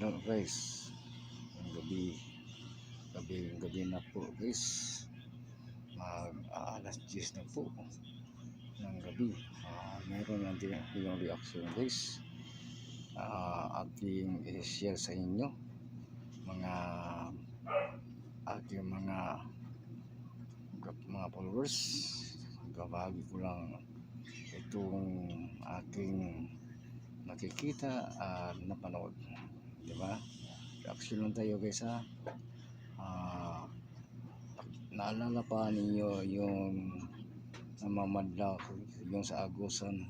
Magandang guys. Ang gabi. Gabi, gabi na po guys. Mag ah, alas 10 na po ng gabi. Ah, meron lang din yung reaction guys. Ah, ating i-share sa inyo mga ating mga mga followers. Gabagi ko lang itong aking nakikita at napanood. Di ba? Reaction lang tayo guys ha. Ah, naalala pa ninyo yung namamadla yung sa Agusan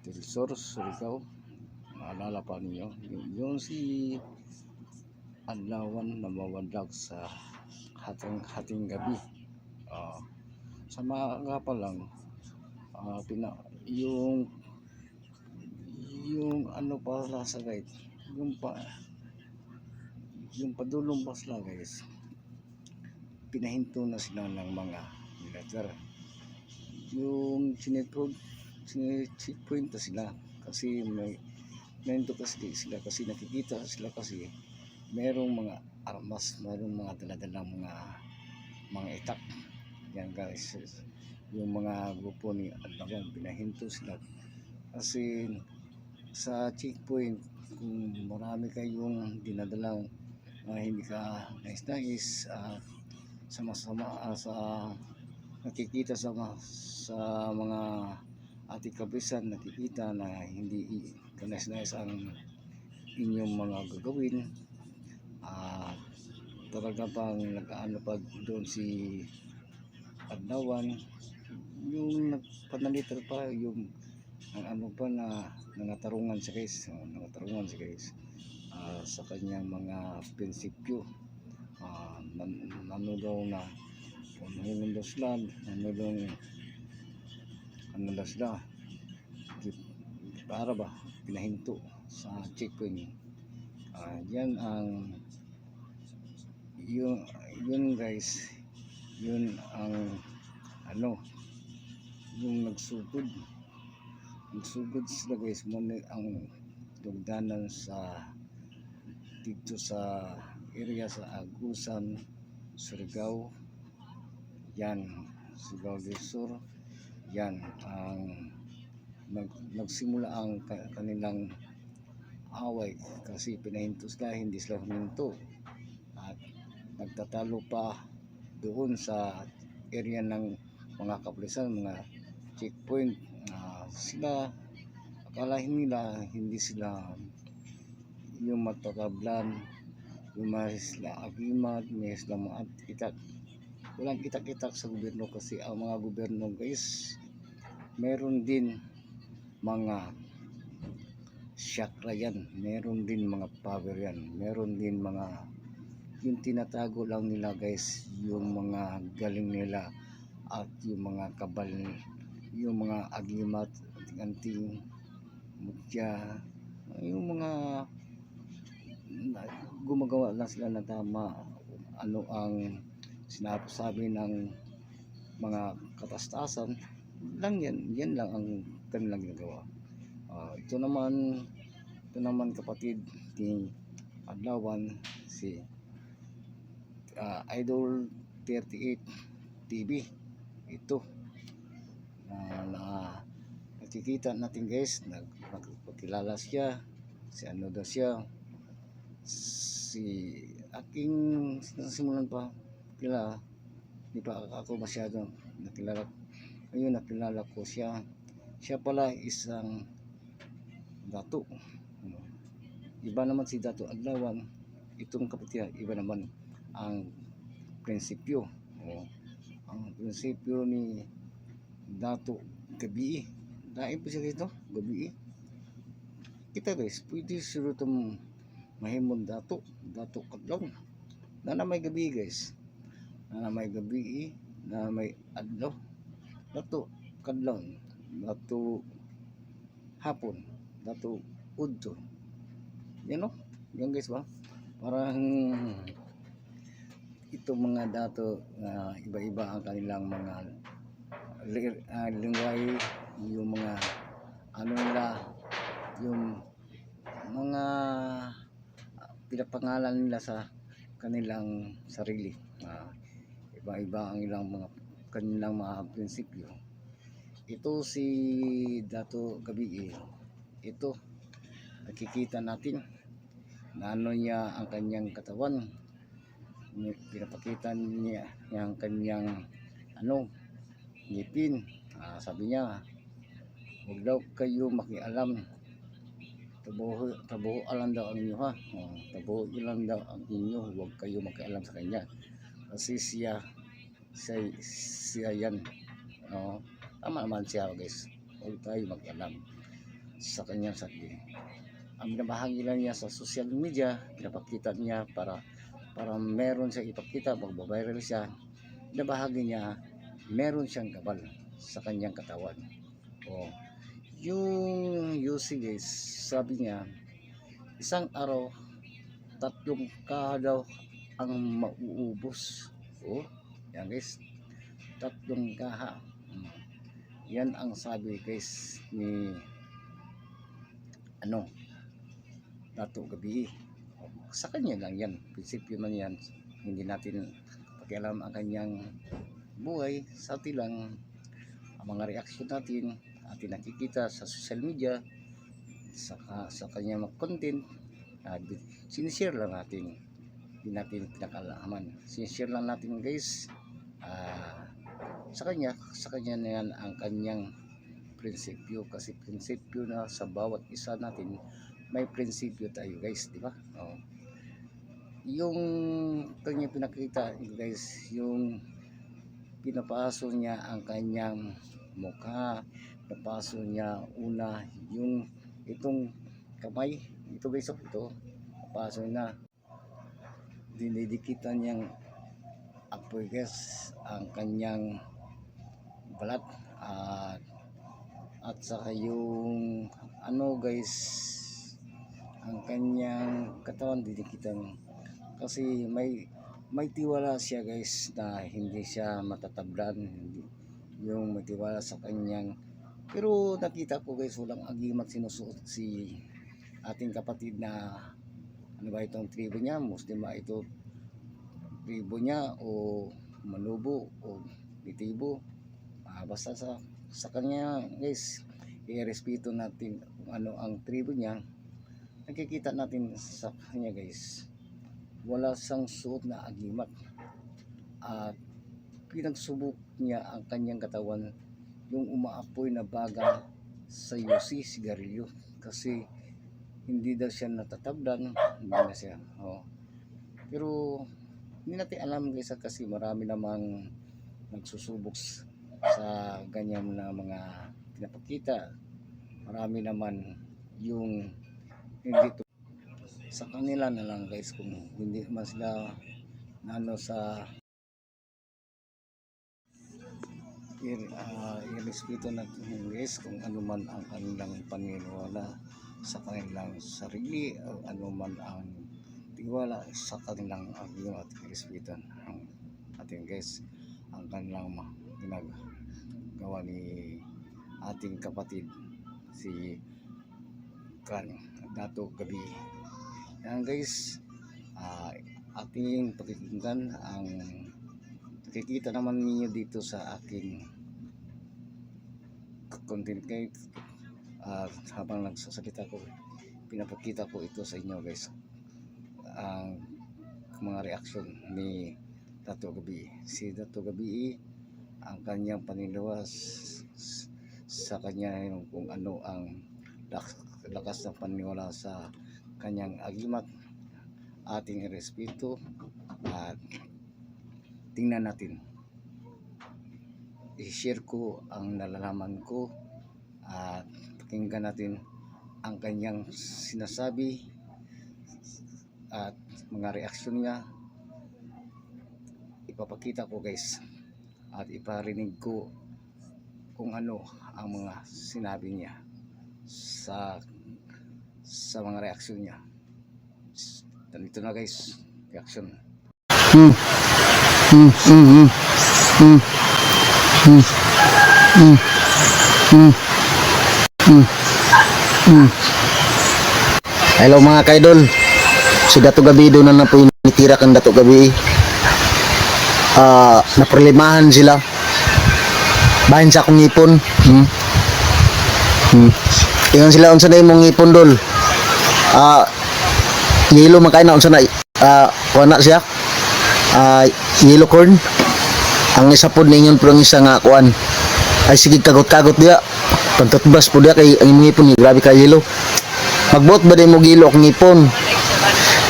Tirisor, Surigao. Naalala pa ninyo. Yung, yung si Adlawan na mamadlag sa hating, hating gabi. Ah, sa mga pa lang, ah, pina, yung yung ano pala sa guide yung pa yung padulong basla guys. Pinahinto na sila ng mga militer yung checkpoint na sila kasi may nahinto kasi sila kasi nakikita sila kasi merong mga armas merong mga daladalang mga mga itak. Yan guys. Yung mga grupo ni Adlawan pinahinto sila. Kasi sa checkpoint kung marami kayong dinadalang uh, hindi ka nais-nais uh, sama-sama uh, sa nakikita sa mga, sa mga ating kabisan nakikita na hindi ka nais-nais ang inyong mga gagawin. Uh, talaga pang nag-ano pa doon si Adlawan yung nagpanalitan pa yung ang ano pa na nangatarungan siya guys uh, nangatarungan siya guys uh, sa kanyang mga prinsipyo. Uh, nan, na ano daw sila ano daw ano daw sila para ba pinahinto sa checkpoint uh, yan ang yun, yun guys yun ang ano yung nagsugod nagsugod sila guys. Muna ang dugdanan sa dito sa area sa Agusan Surigao. Yan Surigao del Sur. Yan ang nag, nagsimula ang ka- kanilang away. Kasi pinahinto sila hindi sila huminto. At nagtatalo pa doon sa area ng mga kapulisan mga checkpoint sila akalahin nila hindi sila yung matakablan yung may sila agimat may sila mga itak walang itak-itak sa gobyerno kasi ang mga gobyerno guys meron din mga chakra yan. Meron din mga power yan. Meron din mga yung tinatago lang nila guys yung mga galing nila at yung mga kabal yung mga agimat anting mutya yung mga gumagawa lang sila na tama. Ano ang sinasabi ng mga katastasan lang yan yan lang ang kanilang ginagawa. Ah, ito naman ito naman kapatid ni Adlawan si ah, Idol 38 TV ito na, na nakikita natin guys nag, nagpakilala siya si ano daw siya si aking nasimulan pa kilala hindi pa ako masyado nakilala. Ngayon nakilala ko siya. Siya pala isang dato iba naman si dato Adlawan. Itong kapatid iba naman ang prinsipyo. Oh, ang prinsipyo ni dato gabi dahil po siya dito gabi kita guys pwede sila itong mahimon dato dato kadlaw na na may gabi guys. Na na may gabi na may adlaw dato kadlaw dato hapon dato udto. Yan o yan guys ba? Parang itong mga dato na iba-iba ang kanilang mga li- ah, lingway yung mga ano nila yung mga ah, pinapangalan nila sa kanilang sarili. Ah, iba-iba ang ilang mga kanilang mga prinsipyo. Ito si Dato Gabi, ito nakikita natin na ano niya ang kanyang katawan. Pinapakita niya ang kanyang ano, ngipin. Ah, sabi niya, huwag daw kayo makialam. Tabuho, tabuho lang daw ang inyo ha. Oh, tabuho lang daw ang inyo. Huwag kayo makialam sa kanya. Kasi siya, siya, siya yan. Oh, tama naman siya guys. Huwag tayo makialam sa kanyang sarili. Ang binabahagi lang niya sa social media, pinapakita niya para para meron siya ipakita, magbabiral siya. Binabahagi niya, meron siyang kabal sa kanyang katawan. Oh, yung guys, sabi niya, isang araw, tatlong kaha daw ang mauubos. Oh, yan guys, tatlong kaha. Yan ang sabi guys ni ano, Dato Gabi. Sa kanya lang yan, prinsipyo man yan. Hindi natin pakialam ang kanyang buhay. Sa atin lang, ang mga reaksyon natin, atin nakikita sa social media, sa, sa kanyang mga content, uh, sinishare lang natin. Hindi natin pinakalaman. Sinishare lang natin guys, ah, sa kanya, sa kanya na yan ang kanyang prinsipyo kasi prinsipyo na sa bawat isa natin may prinsipyo tayo guys, di ba? Oh. Yung kanya pinakita guys, yung pinapaso niya ang kanyang mukha, pinapaso niya una yung itong kamay, ito guys, oh, ito, papaso na dinidikitan niyang apoy guys ang kanyang balat. At at saka yung ano guys ang kanyang katawan didikitan kasi may may tiwala siya guys na hindi siya matatablan yung may tiwala sa kanyang pero nakita ko guys walang agimat sinusuot si ating kapatid na ano ba itong tribo niya? Muslim ba ito tribo niya? O manubo? O nitibo? Ah, basta sa sa kanya guys i-respeto natin ano ang tribo niya. Nakikita natin sa kanya guys wala sang suot na agimat. At pinagsubok niya ang kanyang katawan yung umaapoy na baga sa yusi sigarilyo. Kasi hindi daw siya natatablan hindi na siya oh. pero hindi natin alam guys kasi marami namang nagsusubok sa ganyan na mga pinapakita. Marami naman yung hindi sa kanila na lang guys kung hindi man sila nano sa uh, i-respeto natin guys kung ano man ang kanilang paniniwala sa kanilang sarili o ano man ang tiwala sa kanilang agyo at respeto ang ating guys ang kanilang ginagawa ni ating kapatid si Kan Dato Gabi yan guys. Ah, ating pakikinggan ang nakikita naman ninyo dito sa aking content guys at habang nagsasalita ko pinapakita ko ito sa inyo guys. Ang mga reaksyon ni Dato Gabi. Si Dato Gabi ang kanyang paniniwas sa kanya kung ano ang lak- lakas ng paniniwala sa kanyang agimat ating irespeto at tingnan natin. I-share ko ang nalalaman ko at pakinggan natin ang kanyang sinasabi at mga reaksyon niya. Ipapakita ko guys at iparinig ko kung ano ang mga sinabi niya sa sa mga reaksyon niya ganito na guys reaksyon Hello mga kaidol. Si Dato Gabi doon na po nitira kan Dato Gabi. Ah, naprolimahan sila. Bahin sa akong ngipon. Hmm. Hmm. Ingon sila unsa na imong ngipon dol. Ah, yellow man kay na unsa na ah kuha siya. Ah, yellow corn. Ang isa pod ninyon pero ang isa nga kuan. Ay sige kagot-kagot dia. Pantutbas po dia kay ang ngipon ni grabe ka yellow. Magbuot ba din mo gilo akong ngipon?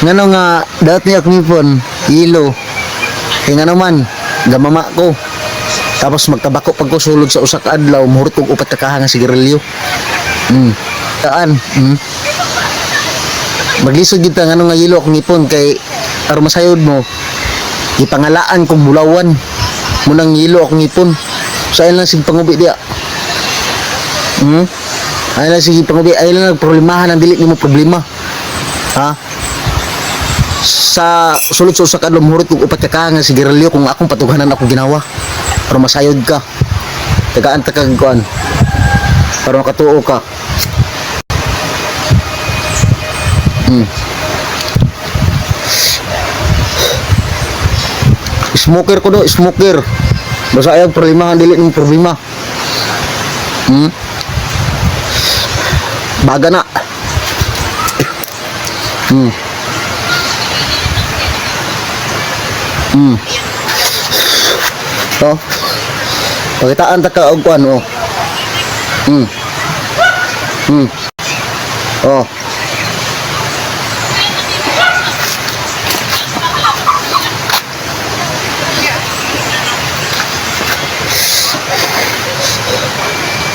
Ngano nga dapat niya akong ngipon, gilo. Kaya nga naman, gamama ko. Tapos magtabako pag ko sulod sa usak adlaw, muhurot kong upat ka kahanga sigarilyo. Hmm. Taan. Hmm. Maglisod kita nga nga gilo akong ngipon kay aron masayod mo. Ipangalaan kong bulawan. Munang gilo akong ngipon. Sa lang sig pangubi dia. Hmm? Ay lang sige pangubi, ay lang problemahan ang dili nimo problema. Ha? Sa sulod sa usak adlaw muhurot kog upat ka nga sigarilyo kung akong patuganan ako ginawa. Para masayod ka. Tagaan ta kag kuan. Para makatuo ka. Hmm. Smoker ko do, smoker. Basta ayaw problema, dili ng problema. Hmm? Baga na. Hmm. Hmm. Oh. Pakitaan ta ka og kuan oh. Hmm. Hmm. Oh.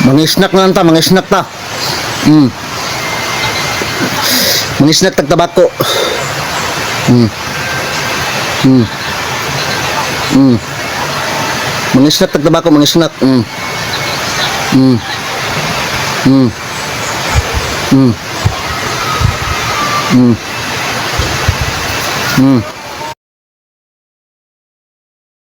Mga snack na lang ta, mga snack ta. Hmm. Mga snack tag tabako. Hmm. Hmm. Hmm. Mga snack tag tabako, mga snack. Hmm. Hmm. Hmm. Hmm. Hmm. Hmm.